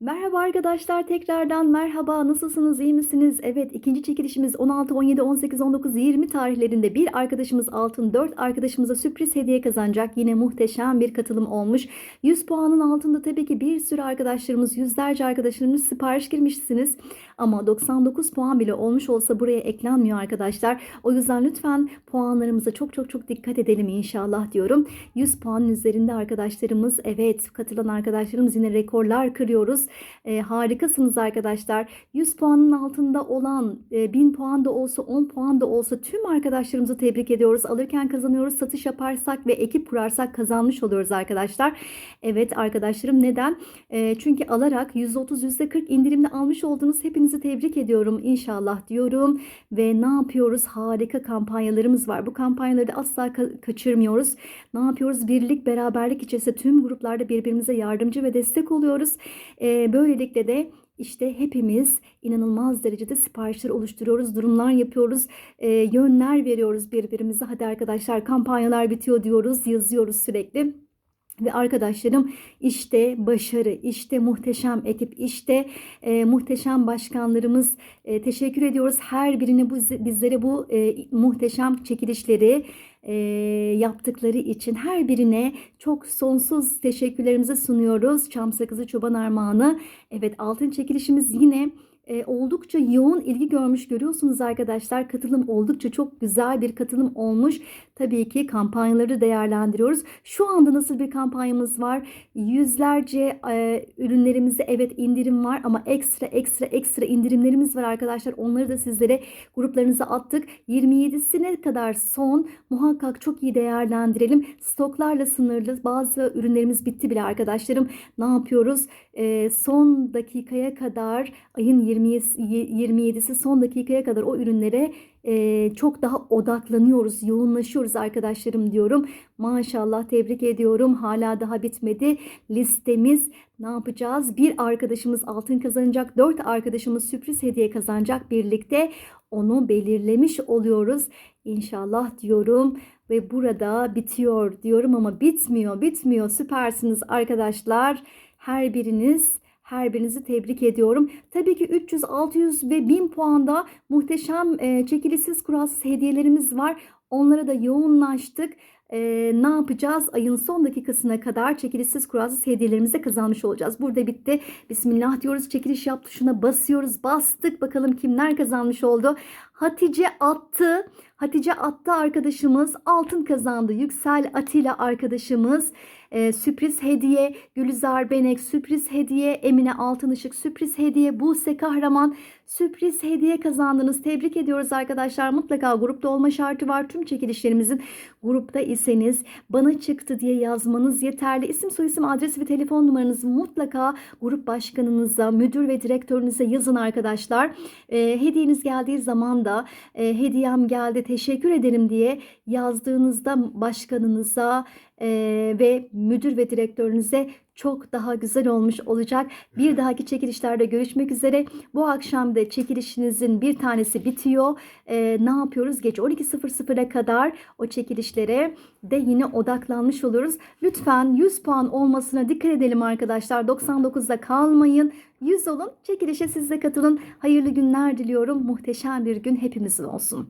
Merhaba arkadaşlar tekrardan merhaba nasılsınız iyi misiniz? Evet ikinci çekilişimiz 16, 17, 18, 19, 20 tarihlerinde bir arkadaşımız altın 4 arkadaşımıza sürpriz hediye kazanacak. Yine muhteşem bir katılım olmuş. 100 puanın altında tabii ki bir sürü arkadaşlarımız yüzlerce arkadaşlarımız sipariş girmişsiniz. Ama 99 puan bile olmuş olsa buraya eklenmiyor arkadaşlar. O yüzden lütfen puanlarımıza çok çok çok dikkat edelim inşallah diyorum. 100 puanın üzerinde arkadaşlarımız evet katılan arkadaşlarımız yine rekorlar kırıyoruz. E, harikasınız arkadaşlar. 100 puanın altında olan e, 1000 puan da olsa 10 puan da olsa tüm arkadaşlarımızı tebrik ediyoruz. Alırken kazanıyoruz. Satış yaparsak ve ekip kurarsak kazanmış oluyoruz arkadaşlar. Evet arkadaşlarım neden? E, çünkü alarak %30 %40 indirimli almış olduğunuz hepinizi tebrik ediyorum inşallah diyorum. Ve ne yapıyoruz? Harika kampanyalarımız var. Bu kampanyaları da asla ka- kaçırmıyoruz. Ne yapıyoruz? Birlik, beraberlik içerisinde tüm gruplarda birbirimize yardımcı ve destek oluyoruz. Böylelikle de işte hepimiz inanılmaz derecede siparişler oluşturuyoruz, durumlar yapıyoruz, e, yönler veriyoruz birbirimize. Hadi arkadaşlar kampanyalar bitiyor diyoruz, yazıyoruz sürekli. Ve arkadaşlarım işte başarı, işte muhteşem ekip, işte e, muhteşem başkanlarımız. E, teşekkür ediyoruz her birine bu bizlere bu e, muhteşem çekilişleri e, yaptıkları için her birine çok sonsuz teşekkürlerimizi sunuyoruz. Çam sakızı çoban armağanı. Evet altın çekilişimiz yine e, oldukça yoğun ilgi görmüş görüyorsunuz arkadaşlar. Katılım oldukça çok güzel bir katılım olmuş. Tabii ki kampanyaları değerlendiriyoruz. Şu anda nasıl bir kampanyamız var? Yüzlerce e, ürünlerimizde evet indirim var ama ekstra ekstra ekstra indirimlerimiz var arkadaşlar. Onları da sizlere gruplarınıza attık. 27'sine kadar son muhakkak çok iyi değerlendirelim. Stoklarla sınırlı bazı ürünlerimiz bitti bile arkadaşlarım. Ne yapıyoruz? E, son dakikaya kadar ayın 20 27'si son dakikaya kadar o ürünlere e, çok daha odaklanıyoruz, yoğunlaşıyoruz arkadaşlarım diyorum. Maşallah tebrik ediyorum. Hala daha bitmedi. Listemiz ne yapacağız? Bir arkadaşımız altın kazanacak, dört arkadaşımız sürpriz hediye kazanacak birlikte. Onu belirlemiş oluyoruz. İnşallah diyorum ve burada bitiyor diyorum ama bitmiyor, bitmiyor. Süpersiniz arkadaşlar. Her biriniz her birinizi tebrik ediyorum. Tabii ki 300, 600 ve 1000 puanda muhteşem e, çekilişsiz kuralsız hediyelerimiz var. Onlara da yoğunlaştık. E, ne yapacağız? Ayın son dakikasına kadar çekilişsiz kuralsız hediyelerimizi kazanmış olacağız. Burada bitti. Bismillah diyoruz. Çekiliş yap tuşuna basıyoruz. Bastık. Bakalım kimler kazanmış oldu. Hatice attı. Hatice attı arkadaşımız. Altın kazandı. Yüksel Atilla arkadaşımız. Ee, sürpriz hediye. Gülizar Benek sürpriz hediye. Emine Altınışık sürpriz hediye. Buse Kahraman sürpriz hediye kazandınız. Tebrik ediyoruz arkadaşlar. Mutlaka grupta olma şartı var. Tüm çekilişlerimizin grupta iseniz bana çıktı diye yazmanız yeterli. İsim, soyisim, adres ve telefon numaranızı mutlaka grup başkanınıza, müdür ve direktörünüze yazın arkadaşlar. Ee, hediyeniz geldiği zaman da e, hediyem geldi teşekkür ederim diye yazdığınızda başkanınıza e, ve müdür ve direktörünüze çok daha güzel olmuş olacak. Bir dahaki çekilişlerde görüşmek üzere. Bu akşam da çekilişinizin bir tanesi bitiyor. Ee, ne yapıyoruz? Geç 12.00'a kadar o çekilişlere de yine odaklanmış oluruz. Lütfen 100 puan olmasına dikkat edelim arkadaşlar. 99'da kalmayın. 100 olun. Çekilişe siz de katılın. Hayırlı günler diliyorum. Muhteşem bir gün hepimizin olsun.